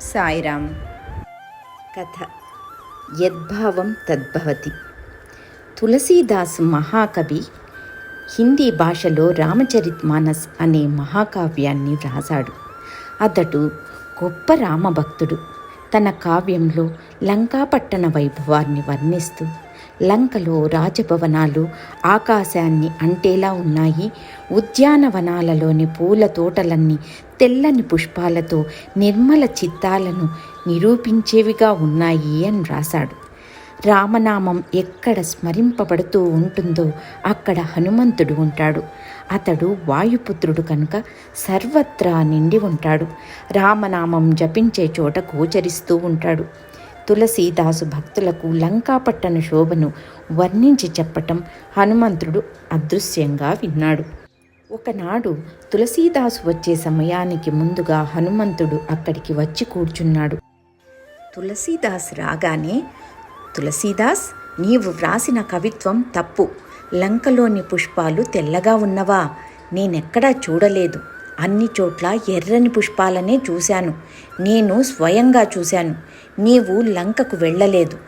సాయిరామ్. కథ. యద్భావం తద్భవతి. తులసీదాస్ మహాకవి హిందీ భాషలో రామచరిత్ మానస్ అనే మహాకావ్యాన్ని వ్రాసాడు అతడు గొప్ప రామభక్తుడు. తన కావ్యంలో లంకాపట్టణ వైభవాన్ని వర్ణిస్తూ లంకలో రాజభవనాలు ఆకాశాన్ని అంటేలా ఉన్నాయి. ఉద్యానవనాలలోని పూల తోటలన్నీ తెల్లని పుష్పాలతో నిర్మల చిత్తాలను నిరూపించేవిగా ఉన్నాయి అని రాశాడు. రామనామం ఎక్కడ స్మరింపబడుతూ ఉంటుందో అక్కడ హనుమంతుడు ఉంటాడు. అతడు వాయుపుత్రుడు కనుక సర్వత్రా నిండి ఉంటాడు. రామనామం జపించే చోట గోచరిస్తూ ఉంటాడు. తులసీదాసు భక్తులకు లంకాపట్టణ శోభను వర్ణించి చెప్పటం హనుమంతుడు అదృశ్యంగా విన్నాడు. ఒకనాడు తులసీదాసు వచ్చే సమయానికి ముందుగా హనుమంతుడు అక్కడికి వచ్చి కూర్చున్నాడు. తులసీదాస్ రాగానే తులసీదాస్ నీవు వ్రాసిన కవిత్వం తప్పు. లంకలోని పుష్పాలు తెల్లగా ఉన్నవా? నేనెక్కడా చూడలేదు. అన్ని చోట్ల ఎర్రని పుష్పాలనే చూశాను. నేను స్వయంగా చూశాను. నీవు లంకకు వెళ్ళలేదు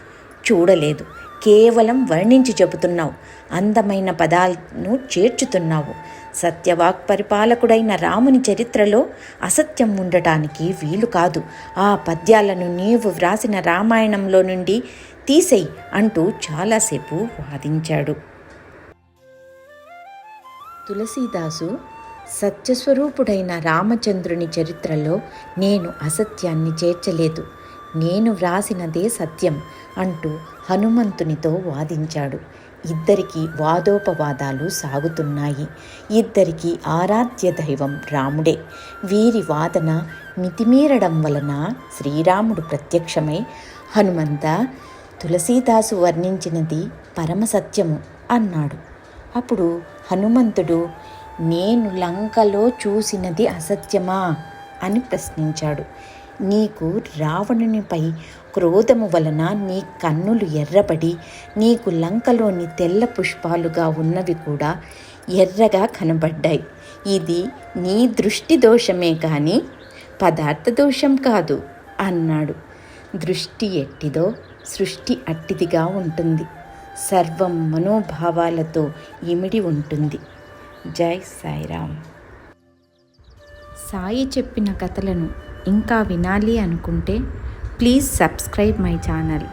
చూడలేదు. కేవలం వర్ణించి చెబుతున్నావు. అందమైన పదాలను చేర్చుతున్నావు. సత్యవాక్ పరిపాలకుడైన రాముని చరిత్రలో అసత్యం ఉండటానికి వీలు కాదు. ఆ పద్యాలను నీవు వ్రాసిన రామాయణంలో నుండి తీసేయి అంటూ చాలాసేపు వాదించాడు. తులసీదాసు సత్యస్వరూపుడైన రామచంద్రుని చరిత్రలో నేను అసత్యాన్ని చేర్చలేదు. నేను వ్రాసినదే సత్యం అంటూ హనుమంతునితో వాదించాడు. ఇద్దరికి వాదోపవాదాలు సాగుతున్నాయి. ఇద్దరికి ఆరాధ్య దైవం రాముడే. వీరి వాదన మితిమీరడం వలన శ్రీరాముడు ప్రత్యక్షమై హనుమంత తులసీదాసు వర్ణించినది పరమసత్యము అన్నాడు. అప్పుడు హనుమంతుడు నేను లంకలో చూసినది అసత్యమా? అని ప్రశ్నించాడు. నీకు రావణునిపై క్రోధము వలన నీ కన్నులు ఎర్రబడి నీకు లంకలోని తెల్ల పుష్పాలుగా ఉన్నవి కూడా ఎర్రగా కనబడ్డాయి. ఇది నీ దృష్టి దోషమే కానీ పదార్థ దోషం కాదు అన్నాడు. దృష్టి ఎట్టిదో సృష్టి అట్టిదిగా ఉంటుంది. సర్వం మనోభావాలతో ఇమిడి ఉంటుంది. జై సాయిరామ్. సాయి చెప్పిన కథలను ఇంకా వినాలి అనుకుంటే ప్లీజ్ సబ్స్క్రైబ్ మై ఛానల్.